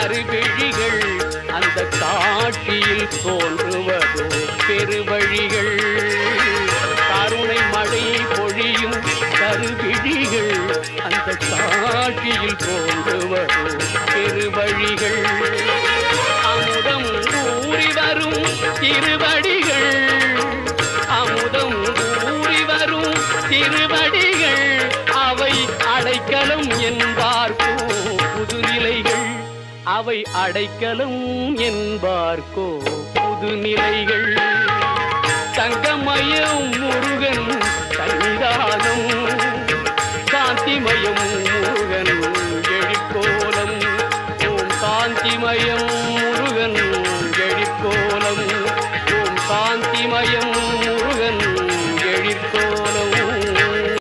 அருவிழிகள் அந்த காட்சியில் தோன்றுவதோ பெருவழிகள். கருணை மழை பொழியும் கருவிழிகள் அந்த காட்சியில் தோன்றுவதோ பெருவழிகள். அமுதம் கூறி வரும் திருவடிகள். அமுதம் கூறி வரும் திருவடிகள். அவை அடைக்கலம் என்பார் அவை அடைக்கலம் என்பார்க்கோ புது நிலைகள் தங்கமயம் முருகன் சன்னிதானம் காந்திமயம் முருகன் எழிற்கோலம். ஓம் காந்திமயம் முருகன் எழிற்கோலம். ஓம் காந்திமயம்